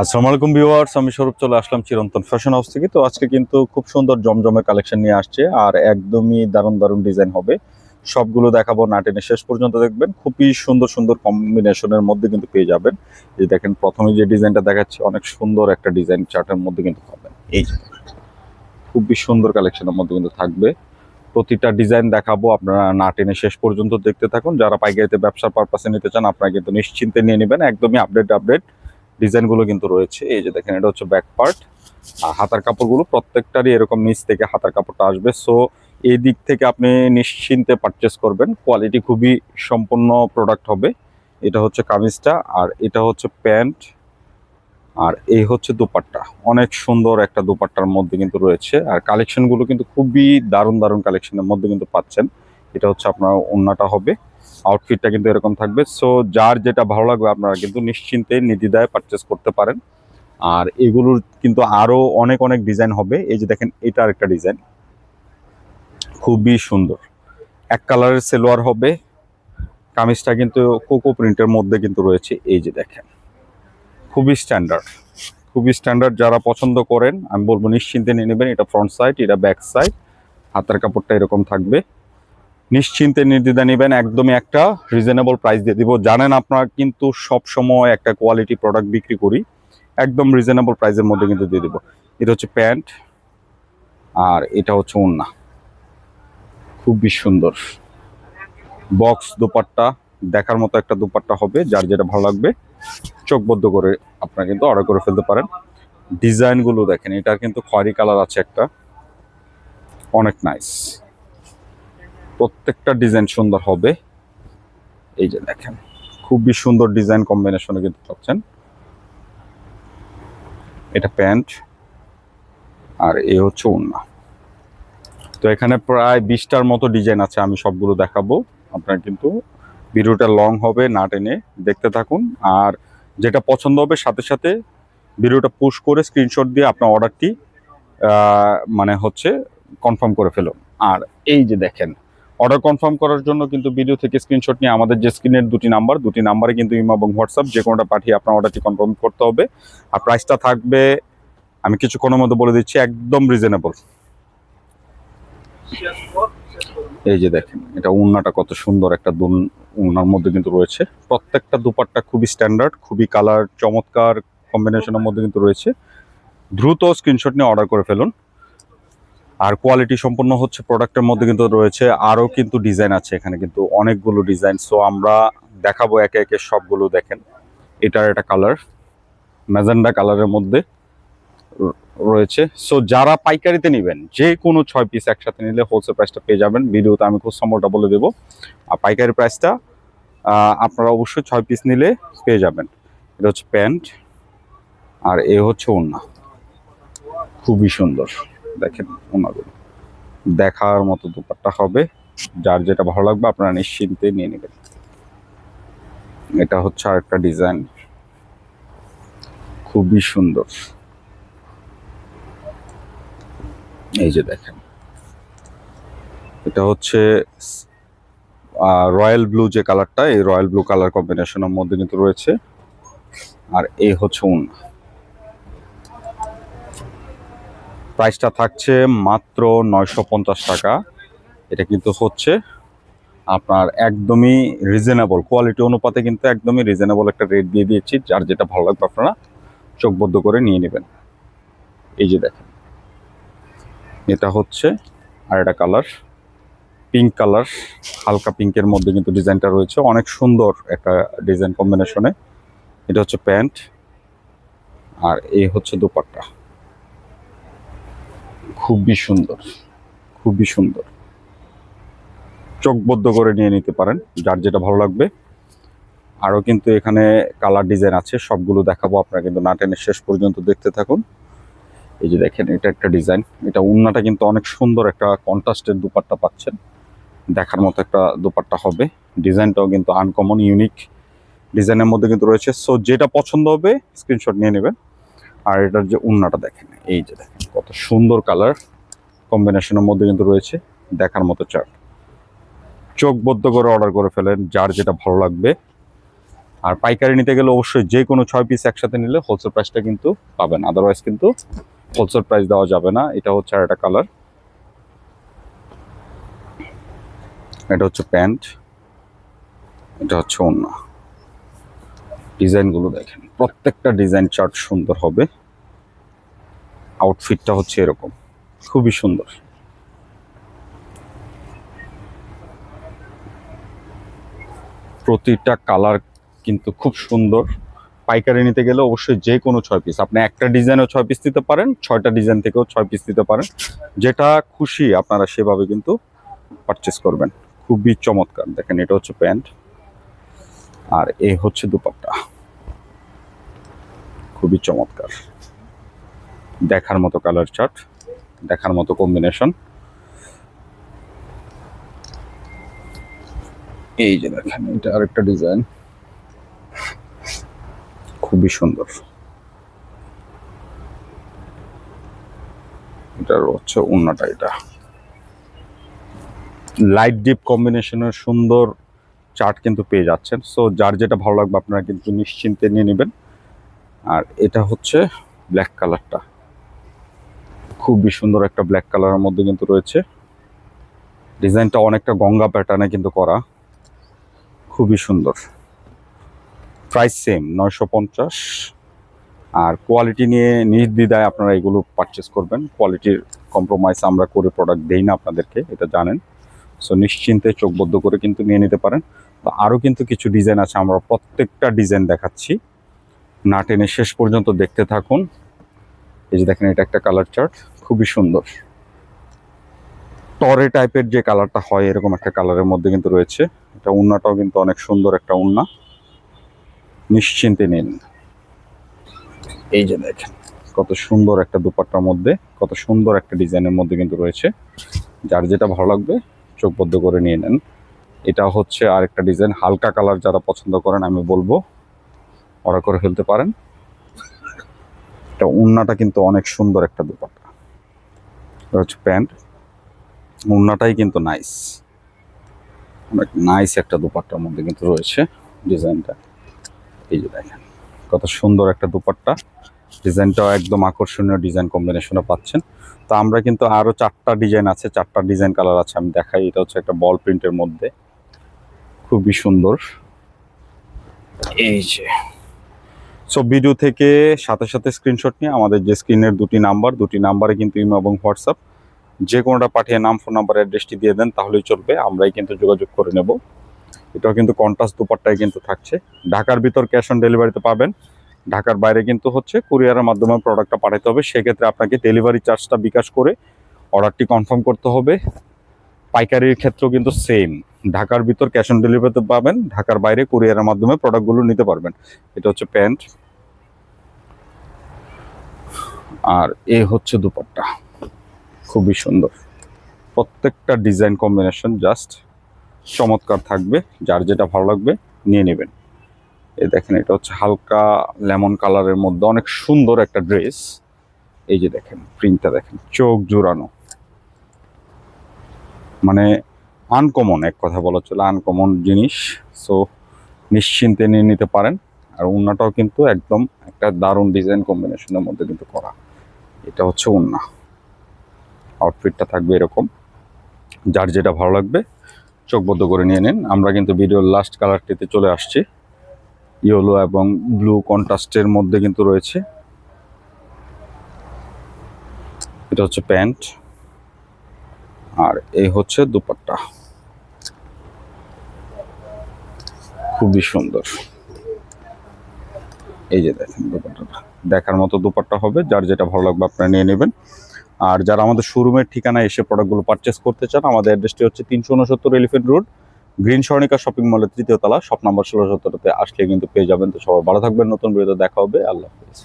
আসসালামু আলাইকুম ভিউয়ার্স, আমি স্বরূপ চলে আসলাম চিরন্তন ফ্যাশন হাউস থেকে। তো আজকে কিন্তু খুব সুন্দর জমজমে কালেকশন নিয়ে আসছে আর একদমই দারুণ দারুণ ডিজাইন হবে। সবগুলো দেখাবো না টেনে শেষ পর্যন্ত দেখবেন। খুবই সুন্দর সুন্দর কম্বিনেশনের মধ্যে কিন্তু পেয়ে যাবেন। এই দেখেন, প্রথমে যে ডিজাইনটা দেখাচ্ছি, অনেক সুন্দর একটা ডিজাইন চার্টের মধ্যে কিন্তু পাবেন। এই খুবই সুন্দর কালেকশনের মধ্যে কিন্তু থাকবে। প্রতিটা ডিজাইন দেখাবো, আপনারা না টেনে শেষ পর্যন্ত দেখতে থাকুন। যারা পাইকারিতে ব্যবসার পারপাসে নিতে চান, আপনারা কিন্তু নিশ্চিন্তে নিয়ে নেবেন। একদমই আপডেট আপডেট ডিজাইনগুলো কিন্তু রয়েছে। এই যে দেখেন, এটা হচ্ছে ব্যাক পার্ট আর হাতার কাপড়গুলো প্রত্যেকটারই এরকম নিচ থেকে হাতার কাপড়টা আসবে। সো এই দিক থেকে আপনি নিশ্চিন্তে পারচেস করবেন। কোয়ালিটি খুবই সম্পূর্ণ প্রোডাক্ট হবে। এটা হচ্ছে কামিজটা, আর এটা হচ্ছে প্যান্ট, আর এই হচ্ছে দুপাট্টা। অনেক সুন্দর একটা দুপাট্টার মধ্যে কিন্তু রয়েছে। আর কালেকশনগুলো কিন্তু খুবই দারুণ দারুণ কালেকশনের মধ্যে কিন্তু পাচ্ছেন। এটা হচ্ছে আপনার ওন্নাটা হবে। আউটফিটটা কিন্তু এরকম থাকবে। সো যার যেটা ভালো লাগবে, আপনারা কিন্তু নিশ্চিন্তে নির্দ্বিধায় পারচেস করতে পারেন। আর এগুলোর কিন্তু আরও অনেক অনেক ডিজাইন হবে। এই যে দেখেন, এটা একটা ডিজাইন খুবই সুন্দর। এক কালারের সেলোয়ার হবে। কামিজটা কিন্তু কোকো প্রিন্টের মধ্যে কিন্তু রয়েছে। এই যে দেখেন, খুবই স্ট্যান্ডার্ড খুবই স্ট্যান্ডার্ড যারা পছন্দ করেন, আমি বলব নিশ্চিন্তে নিয়ে নেবেন। এটা ফ্রন্ট সাইড এটা ব্যাক সাইড হাতের কাপড়টা এরকম থাকবে। নিশ্চিন্তে নির্দ্বিধা নেবেন, একদমই একটা রিজনেবল প্রাইস দিয়ে দিব। জানেন আপনারা কিন্তু সব সময় একটা কোয়ালিটি প্রোডাক্ট বিক্রি করি, একদম রিজনেবল প্রাইসের মধ্যে কিন্তু দিয়ে দিব। এটা হচ্ছে প্যান্ট আর এটা হচ্ছে ওন্না। খুবই সুন্দর। বক্স দুপাট্টা, দেখার মতো একটা দুপাট্টা হবে, যার যেটা ভালো লাগবে, চোখবদ্ধ করে আপনারা কিন্তু অর্ডার করে ফেলতে পারেন। ডিজাইনগুলো দেখেন, এটা কিন্তু খয়েরি কালার আছে একটা। অনেক নাইস প্রত্যেকটা ডিজাইন সুন্দর হবে। এই যে দেখেন, খুবই সুন্দর ডিজাইন কম্বিনেশনে কিন্তু পাচ্ছেন। এটা প্যান্ট আর এ হচ্ছে ওড়না। তো এখানে প্রায় বিশটার মতো ডিজাইন আছে, আমি সবগুলো দেখাবো। আপনার কিন্তু ভিডিওটা লং হবে, না টেনে দেখতে থাকুন। আর যেটা পছন্দ হবে, সাথে সাথে ভিডিওটা পুশ করে স্ক্রিনশট দিয়ে আপনার অর্ডারটি মানে হচ্ছে কনফার্ম করে ফেলুন। আর এই যে দেখেন অর্ডার কনফার্ম করার জন্য কিন্তু ভিডিও থেকে স্ক্রিনশট নিয়ে আমাদের যে স্ক্রিনের দুটি নাম্বার দুটি নাম্বারে কিন্তু ইমো এবং হোয়াটসঅ্যাপ যে কোনোটা পাঠিয়ে আপনার অর্ডারটি কনফার্ম করতে হবে। আর প্রাইসটা থাকবে, আমি কিছুক্ষণের মধ্যে বলে দিচ্ছি, একদম রিজনেবল এই যে দেখেন, এটা উন্নাটা কত সুন্দর একটা দুন, উন্নার মধ্যে কিন্তু রয়েছে। প্রত্যেকটা দুপাট্টা খুবই স্ট্যান্ডার্ড খুবই কালার চমৎকার কম্বিনেশনের মধ্যে কিন্তু রয়েছে। দ্রুত স্ক্রিনশট নিয়ে অর্ডার করে ফেলুন। আর কোয়ালিটি সম্পন্ন হচ্ছে প্রোডাক্টের মধ্যে কিন্তু রয়েছে, আরও কিন্তু ডিজাইন আছে এখানে কিন্তু অনেকগুলো ডিজাইন সো আমরা দেখাবো একে একে সবগুলো দেখেন। এটার একটা কালার ম্যাজেন্ডা কালারের মধ্যে রয়েছে। সো যারা পাইকারিতে নেবেন, যে কোনো ছয় পিস একসাথে নিলে হোলসেল প্রাইসটা পেয়ে যাবেন। ভিডিওতে আমি খুব সম্বলটা বলে দেবো। আর পাইকারি প্রাইসটা আপনারা অবশ্যই ছয় পিস নিলে পেয়ে যাবেন। এটা হচ্ছে প্যান্ট, আর এ হচ্ছে ওড়না। খুবই সুন্দর। দেখেন ওনাগুলো দেখার মতো দুপাট্টা হবে। যার যেটা ভালো লাগবে আপনারা নিশ্চিন্তে নিয়ে নেবেন। এটা হচ্ছে আরেকটা ডিজাইন। খুবই সুন্দর। এই যে দেখেন। এটা হচ্ছে রয়্যাল ব্লু যে কালারটা, এই রয়্যাল ব্লু কালার কম্বিনেশনের মধ্যে কিন্তু রয়েছে। আর এই হচ্ছে উন প্রাইসটা থাকছে মাত্র নয়শো পঞ্চাশ টাকা। এটা কিন্তু হচ্ছে আপনার একদমই রিজনেবল কোয়ালিটি অনুপাতে কিন্তু একদমই রিজনেবল একটা রেট দিয়ে দিয়েছি, যার যেটা ভালো লাগবে আপনারা চোখবদ্ধ করে নিয়ে নেবেন। এই যে দেখেন। এটা হচ্ছে, আর একটা কালার পিঙ্ক কালার হালকা পিঙ্কের মধ্যে কিন্তু ডিজাইনটা রয়েছে। অনেক সুন্দর একটা ডিজাইন কম্বিনেশনে এটা হচ্ছে প্যান্ট, আর এই হচ্ছে দুপাট্টা। খুবই সুন্দর খুবই সুন্দর। চোখবদ্ধ করে নিয়ে নিতে পারেন, যার যেটা ভালো লাগবে। আরও কিন্তু এখানে কালার ডিজাইন আছে, সবগুলো দেখাবো, আপনারা কিন্তু না টেনে শেষ পর্যন্ত দেখতে থাকুন। এই যে দেখেন, এটা একটা ডিজাইন, এটা উন্নাটা কিন্তু অনেক সুন্দর একটা কন্ট্রাস্টের দুপাট্টা পাচ্ছেন। দেখার মতো একটা দুপাট্টা হবে। ডিজাইনটাও কিন্তু আনকমন ইউনিক ডিজাইনের মধ্যে কিন্তু রয়েছে। সো যেটা পছন্দ হবে স্ক্রিনশট নিয়ে নেবেন। আর এটার যে উন্নাটা দেখেন, এই যে দেখেন। কত সুন্দর কালার কম্বিনেশনের মধ্যে কিন্তু রয়েছে দেখার মতো চার্ট। চোখ বদ্ধ করে অর্ডার করে ফেলেন, যার যেটা ভালো লাগবে। আর পাইকারি নিতে গেলে অবশ্যই যে কোনো ছয় পিস একসাথে নিলে হোলসেল প্রাইসটা কিন্তু পাবেন। আদারওয়াইজ কিন্তু হোলসেল প্রাইস দেওয়া যাবে না। এটা হচ্ছে আর একটা কালার এটা হচ্ছে প্যান্ট। এটা হচ্ছে অন্য ডিজাইনগুলো দেখেন। প্রত্যেকটা ডিজাইন চার্ট সুন্দর হবে। আউটফিটটা হচ্ছে এরকম। খুবই সুন্দর। প্রতিটা কালার কিন্তু খুব সুন্দর। পাইকারি নিতে গেলে অবশ্যই যে কোনো ছয় পিস আপনি একটা ডিজাইনেও ছয় পিস দিতে পারেন, ছয়টা ডিজাইন থেকেও ছয় পিস দিতে পারেন। যেটা খুশি আপনারা সেভাবে কিন্তু পারচেস করবেন। খুবই চমৎকার। দেখেন, এটা হচ্ছে প্যান্ট। আর এ হচ্ছে দুপাট্টা। খুবই চমৎকার। দেখার মতো কালার চার্ট দেখার মতো কম্বিনেশন এই যে দেখেন, এটা আরেকটা ডিজাইন খুবই সুন্দর। এটার হচ্ছে অন্যটা এটা। লাইট ডিপ কম্বিনেশনের সুন্দর চার্ট কিন্তু পেয়ে যাচ্ছেন। সো যার যেটা ভালো লাগবে আপনারা কিন্তু নিশ্চিন্তে নিয়ে নেবেন। আর এটা হচ্ছে ব্ল্যাক কালারটা খুবই সুন্দর একটা ব্ল্যাক কালারের মধ্যে কিন্তু রয়েছে। ডিজাইনটা অনেকটা গঙ্গা প্যাটার্নে কিন্তু করা। খুবই সুন্দর। প্রাইস সেম নয়শো পঞ্চাশ। আর কোয়ালিটি নিয়ে নির্দ্বিধায় আপনারা এগুলো পারচেস করবেন। কোয়ালিটির কম্প্রোমাইজ আমরা করে প্রোডাক্ট দেই না আপনাদেরকে, এটা জানেন। সো নিশ্চিন্তে চোখবদ্ধ করে কিন্তু নিয়ে নিতে পারেন। তো আরও কিন্তু কিছু ডিজাইন আছে, আমরা প্রত্যেকটা ডিজাইন দেখাচ্ছি। না টেনে শেষ পর্যন্ত দেখতে থাকুন। এই যে দেখেন, এটা একটা কালার চার্ট খুবই সুন্দর। টরে টাইপের যে কালারটা হয়, এরকম একটা কালারের মধ্যে কিন্তু রয়েছে। এটা উন্নাটাও কিন্তু অনেক সুন্দর একটা উন্না। নিশ্চিন্তে নিন। এই যে দেখেন, কত সুন্দর একটা দুপাট্টার মধ্যে, কত সুন্দর একটা ডিজাইনের মধ্যে কিন্তু রয়েছে। যার যেটা ভালো লাগবে চোখবদ্ধ করে নিয়ে নেন। এটা হচ্ছে আরেকটা ডিজাইন, হালকা কালার যারা পছন্দ করেন, আমি বলব অর্ডার করে ফেলতে পারেন। এটা উন্নাটা কিন্তু অনেক সুন্দর একটা দুপাট্টা। হচ্ছে প্যান্ট। উন্নাটাই কিন্তু নাইস অনেক নাইস একটা দুপাট্টার মধ্যে কিন্তু রয়েছে ডিজাইনটা। এই যে দেখেন, কত সুন্দর একটা দুপাট্টা। ডিজাইনটাও একদম আকর্ষণীয় ডিজাইন কম্বিনেশনে পাচ্ছেন। তো আমরা কিন্তু আরও চারটা ডিজাইন আছে, চারটা ডিজাইন কালার আছে, আমি দেখাই। এটা হচ্ছে একটা বল প্রিন্টের মধ্যে। খুবই সুন্দর। এই যে সো ভিডিও থেকে সাথে সাথে স্ক্রিনশট নিয়ে আমাদের যে স্ক্রিনের দুটি নাম্বার দুটি নাম্বারে কিন্তু ইমো এবং হোয়াটসঅ্যাপ, যে কোনোটা পাঠিয়ে নাম ফোন নাম্বার অ্যাড্রেসটি দিয়ে দেন, তাহলেই চলবে। আমরাই কিন্তু যোগাযোগ করে নেব। এটাও কিন্তু কন্ট্রাস্ট দুপাট্টায় কিন্তু থাকছে। ঢাকার ভিতর ক্যাশ অন ডেলিভারিতে পাবেন। ঢাকার বাইরে কিন্তু হচ্ছে কুরিয়ারের মাধ্যমে প্রোডাক্টটা পাঠাতে হবে। সেক্ষেত্রে আপনাকে ডেলিভারি চার্জটা বিকাশ করে অর্ডারটি কনফার্ম করতে হবে। পাইকারির ক্ষেত্রেও কিন্তু সেম ঢাকার ভিতর ক্যাশ অন ডেলিভারিতে পাবেন। ঢাকার বাইরে কুরিয়ারের মাধ্যমে প্রোডাক্টগুলো নিতে পারবেন। এটা হচ্ছে প্যান্ট। আর এ হচ্ছে দুপাট্টা। খুবই সুন্দর। প্রত্যেকটা ডিজাইন কম্বিনেশন জাস্ট চমৎকার থাকবে। যার যেটা ভালো লাগবে নিয়ে নেবেন। এ দেখেন, এটা হচ্ছে হালকা লেমন কালারের মধ্যে অনেক সুন্দর একটা ড্রেস। এই যে দেখেন, প্রিন্টটা দেখেন, চোখ জোড়ানো। মানে আনকমন, এক কথা বলা চলে, আনকমন জিনিস। সো নিশ্চিন্তে নিয়ে নিতে পারেন। আর উন্নাটাও কিন্তু একদম একটা দারুণ ডিজাইন কম্বিনেশনের মধ্যে কিন্তু করা। এটা হচ্ছে উন্না। আউটফিটটা থাকবে এরকম। যার যেটা ভালো লাগবে, চোখবদ্ধ করে নিয়ে নিন। আমরা কিন্তু ভিডিওর লাস্ট কালারটিতে চলে আসছি। ইয়েলো এবং ব্লু কন্ট্রাস্টের মধ্যে কিন্তু রয়েছে। এটা হচ্ছে প্যান্ট। আর এই হচ্ছে দুপাট্টা। খুবই সুন্দর। এই যে দেখেন দোপাট্টাটা দেখার মতো দুপাট্টা হবে, যার যেটা ভালো লাগবে আপনারা নিয়ে নেবেন। আর যারা আমাদের শোরুমের ঠিকানায় এসে প্রোডাক্টগুলো পারচেস করতে চান, আমাদের অ্যাড্রেসটি হচ্ছে তিনশো উনসত্তর elephant road green Swarnika shopping মলের তৃতীয় তলা শপ নাম্বার ষোলো সতেরোতে আসলে কিন্তু পেয়ে যাবেন। তো সবাই ভালো থাকবেন, নতুন ভিডিওতে দেখা হবে। আল্লাহ হাফিজ।